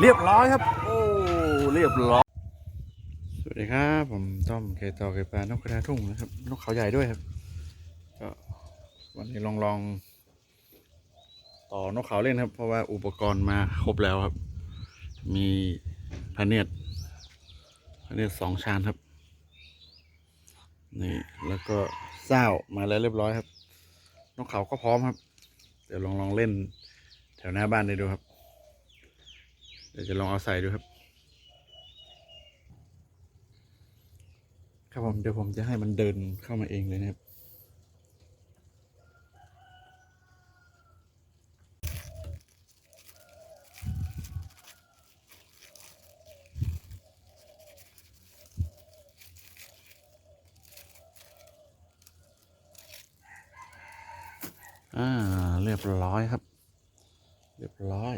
เรียบร้อยครับ โอ้เรียบร้อยสวัสดีครับผมต้อมเคต่อเคปลานกกระทาทุ่งนะครับนกเขาใหญ่ด้วยครับก็วันนี้ลองลองต่อนกเขาเล่นครับ เพราะว่าอุปกรณ์มาครบแล้วครับ มีพะเนียดพเนียดสองชานครับนี่แล้วก็เศร้ามาแล้วเรียบร้อยครับนกเขาก็พร้อมครับ เดี๋ยวลองลองเล่นแถวหน้าบ้านได้ดูครับ ดี๋ยวจะลองเอาใส่ดูครับ ครับผมเดี๋ยวผมจะให้มันเดินเข้ามาเองเลยนะครับอ่าเรียบร้อยครับ เรียบร้อย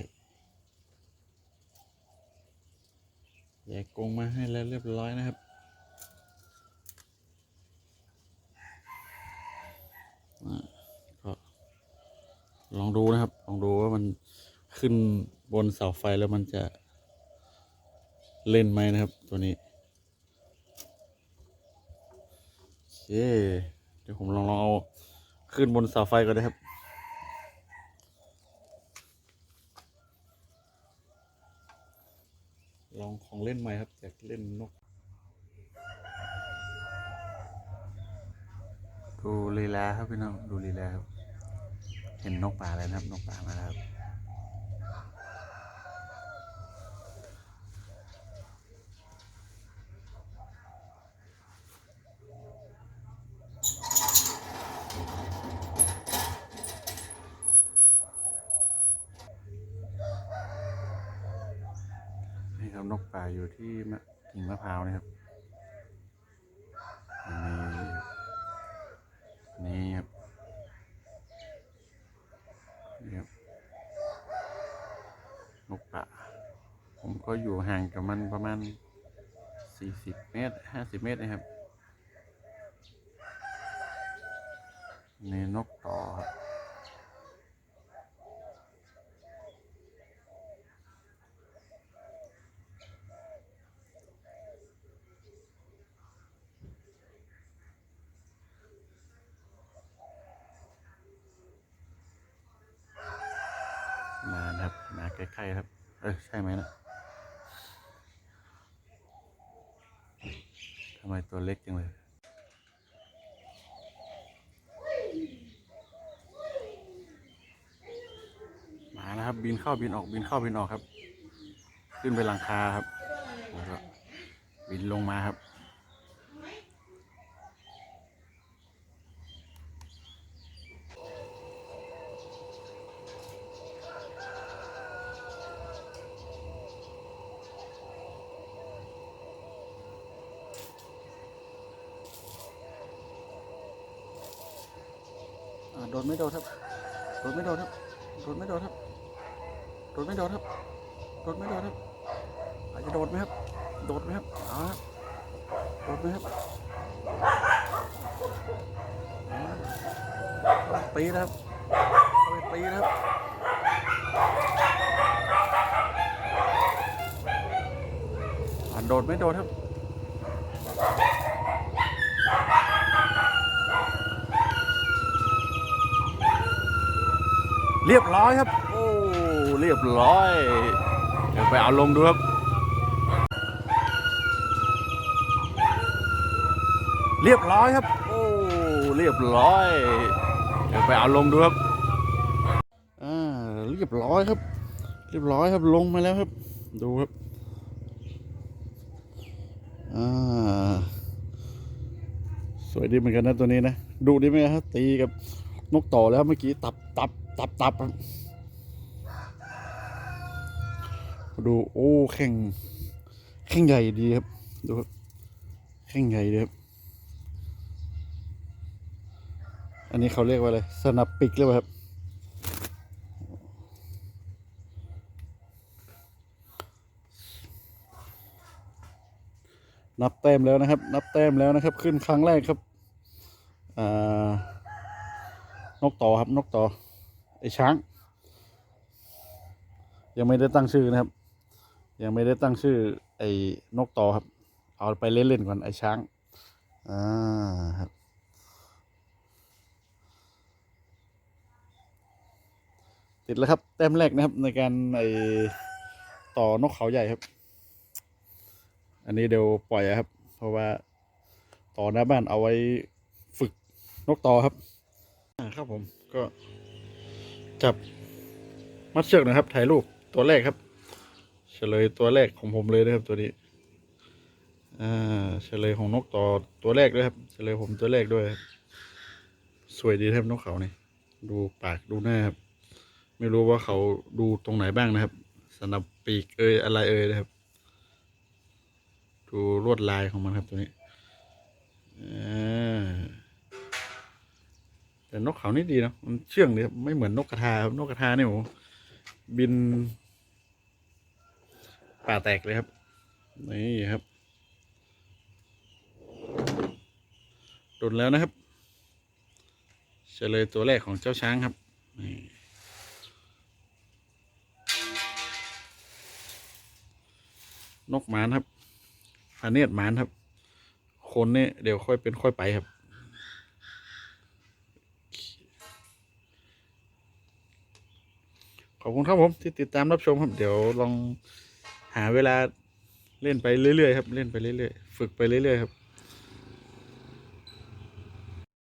แยกกรงมาให้แล้วเรียบร้อยนะครับ ก็ลองดูนะครับ ลองดูว่ามันขึ้นบนเสาไฟแล้วมันจะเล่นไหมนะครับ ตัวนี้ โอเค เดี๋ยวผมลองลองเอาขึ้นบนเสาไฟก่อนนะครับ ลองของเล่นใหม่ครับจากเล่นนกดูลีลาครับพี่น้องดูลีลาครับ เห็นนกป่าแล้วนะครับ นกป่ามาแล้วครับ นกป่าอยู่ที่กิ่งมะพร้าวนะครับนี่นี่ครับนี่ครับนกป่า ผมก็อยู่ห่างกับมันประมาณสี่สิบเมตรห้าสิบเมตรนะครับ นี่นกต่อครับ มานะครับ มา ใกล้ๆครับ เออใช่ไหมนะทำไมตัวเล็กจังเลยมาแล้วครับ บินเข้าบินออกบินเข้าบินออกครับ ขึ้นไปหลังคาครับแล้วก็บินลงมาครับ โดนไม่โดนครับ โดนไม่โดนครับ โดนไม่โดนครับ โดนไม่โดนครับ โดนไม่โดนครับ อาจจะโดดไหมครับ โดดไหมครับเอาละโดดไหมครับตีนะครับตีนะครับโดดไม่โดดครับ เรียบร้อยครับ โอ้เรียบร้อย เดี๋ยวไปเอาลงดูครับเรียบร้อยครับ โอ้เรียบร้อย เดี๋ยวไปเอาลงดูครับอ่าเรียบร้อยครับ เรียบร้อยครับลงมาแล้วครับ ดูครับอ่าสวยดีเหมือนกันนะตัวนี้นะดูดีไหมครับตีกับนกต่อแล้วเมื่อกี้ตับตับ ตับตับครับดูโอ้แข่งแข่งใหญ่ดีครับดูครับแข่งใหญ่ดีครับอันนี้เขาเรียกว่าอะไรสนับปิกหรือเปล่าครับนับแต้มแล้วนะครับ นับแต้มแล้วนะครับ ขึ้นครั้งแรกครับ อ่า นกต่อครับ นกต่อ ไอ้ช้าง ยังไม่ได้ตั้งชื่อนะครับ ยังไม่ได้ตั้งชื่อ ไอ้นกต่อครับ เอาไปเล่นๆก่อนไอ้ช้างอ่าครับติดแล้วครับแต้มแรกนะครับในการไอต่อนกเขาใหญ่ครับ อันนี้เดี๋ยวปล่อยครับ เพราะว่าต่อหน้าบ้านเอาไว้ฝึกนกต่อครับอ่าครับผมก็ จับมัดเชือกนะครับ ถ่ายรูปตัวแรกครับ เฉลยตัวแรกของผมเลยนะครับตัวนี้อ่าเฉลยของนกต่อตัวแรกด้วยครับ เฉลยผมตัวแรกด้วยสวยดีครับนกเขานี่ดูปากดูหน้าครับ ไม่รู้ว่าเขาดูตรงไหนบ้างนะครับสำหรับปีกเอยอะไรเอยนะครับ ดูลวดลายของมันครับตัวนี้อ่า แต่นกเขานี่ดีนะมันเชื่องดีครับไม่เหมือนนกกระทาครับนกกระทาเนี่ยโหบิน ป่าแตกเลยครับ นี่ครับหลุดแล้วนะครับเฉลยตัวแรกของเจ้าช้างครับนกหมานครับพาเนียดหมานครับ คนเนี่ยเดี๋ยวค่อยเป็นค่อยไปครับ ขอบคุณครับผมที่ติดตามรับชมครับ เดี๋ยวลองหาเวลาเล่นไปเรื่อยๆครับ เล่นไปเรื่อยๆ ฝึกไปเรื่อยๆครับ